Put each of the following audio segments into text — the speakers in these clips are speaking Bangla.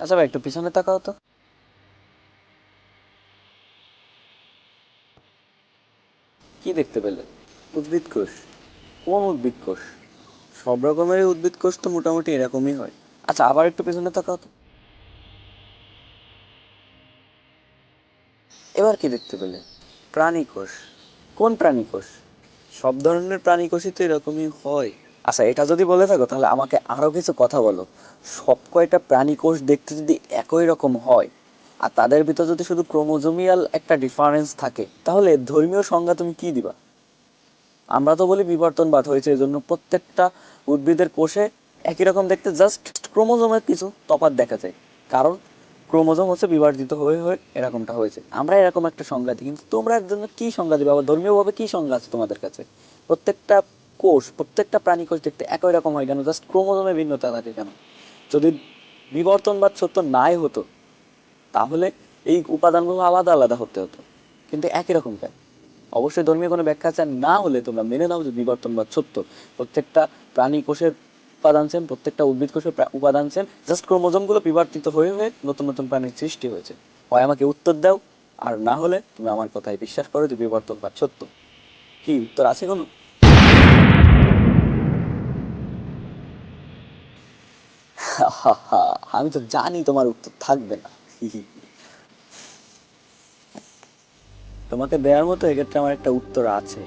আচ্ছা ভাই একটু পিছনে তাকাও তো। কি দেখতে পেলে? উদ্ভিদ কোষ। কোন উদ্ভিদ কোষ। সব রকমের উদ্ভিদ কোষ তো মোটামুটি এরকমই হয়। আচ্ছা আবার একটু পেছনে তাকাও তো। এবার কি দেখতে পেলে? প্রাণী কোষ। কোন প্রাণী কোষ? সব ধরনের প্রাণী কোষই তো এরকমই হয়। আচ্ছা এটা যদি বলে থাকো, তাহলে আমাকে আরও কিছু কথা বলো। সব কয়টা প্রাণী কোষ দেখতে যদি একই রকম হয়, আর তাদের ভিতর যদি শুধু ক্রোমোজোমিয়াল একটা ডিফারেন্স থাকে, তাহলে ধর্মীয় সংজ্ঞা তুমি কি দিবা? আমরা তো বলি বিবর্তনবাদ হয়েছে এই জন্য প্রত্যেকটা উদ্ভিদের কোষে একই রকম দেখতে জাস্ট ক্রোমোজোমের কিছু তফাৎ দেখা যায়। কারণ ক্রোমোজোম হচ্ছে বিবর্তিত হয়ে হয়ে এরকমটা হয়েছে। আমরা এরকম একটা সংজ্ঞা দিই, কিন্তু তোমরা এর জন্য কি সংজ্ঞা দিবে আবার ধর্মীয়ভাবে কি সংজ্ঞা আছে তোমাদের কাছে? প্রত্যেকটা কোষ, প্রত্যেকটা প্রাণী কোষ দেখতে একই রকম হয় কেন? জাস্ট ক্রোমোজোমে ভিন্নতা থাকে কেন? যদি বিবর্তনবাদ সত্য নাই হতো, তাহলে এই উপাদানগুলো আলাদা আলাদা হতে হতো। কিন্তু একই রকম কেন? অবশ্যই ধর্মীয় কোনো ব্যাখ্যা চান না হলে তোমরা মেনে নাও যে বিবর্তনবাদ সত্য প্রত্যেকটা প্রাণী কোষের উপাদান সেম, প্রত্যেকটা উদ্ভিদ কোষের উপাদান সেম জাস্ট ক্রোমোজোমগুলো বিবর্তিত হয়ে হয়ে নতুন নতুন প্রাণীর সৃষ্টি হয়েছে। হয় আমাকে উত্তর দাও, আর না হলে তুমি আমার কথায় বিশ্বাস করো যে বিবর্তনবাদ সত্য কি উত্তর আছে কোনো? আমি তো জানি তোমার উত্তর থাকবে না। তোমাকে দেওয়ার মতো এক্ষেত্রে আমার একটা উত্তর আছে।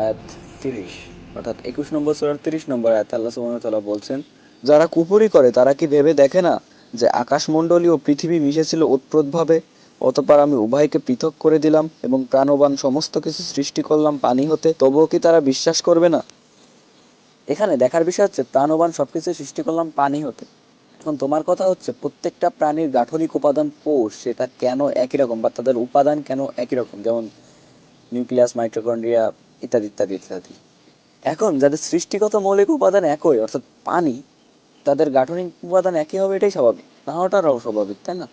আয়াত তিরিশ। অর্থাৎ একুশ নম্বর তিরিশ নম্বর আয়াত আল্লাহ তাআলা বলছেন, যারা কুপুরি করে, তারা কি ভেবে দেখে না যে আকাশমণ্ডলী ও পৃথিবী মিশেছিল ওতপ্রোতভাবে? অতঃপর আমি উভয়কে পৃথক করে দিলাম এবং প্রাণবান সমস্ত কিছু সৃষ্টি করলাম পানি হতে, তবুও কি তারা বিশ্বাস করবে না? এখানে দেখার বিষয় হচ্ছে, প্রাণবান সবকিছু সৃষ্টি করলাম পানি হতে। এখন তোমার কথা হচ্ছে, প্রত্যেকটা প্রাণীর গাঠনিক উপাদান কোষ, সেটা কেন একই রকম বা তাদের উপাদান কেন একই রকম? যেমন নিউক্লিয়াস, মাইটোকন্ড্রিয়া ইত্যাদি ইত্যাদি ইত্যাদি। এখন যাদের সৃষ্টিগত মৌলিক উপাদান একই, অর্থাৎ পানি, তাদের গাঠনিক উপাদান একই হবে, এটাই স্বাভাবিক। না ওটারও স্বাভাবিক, তাই না?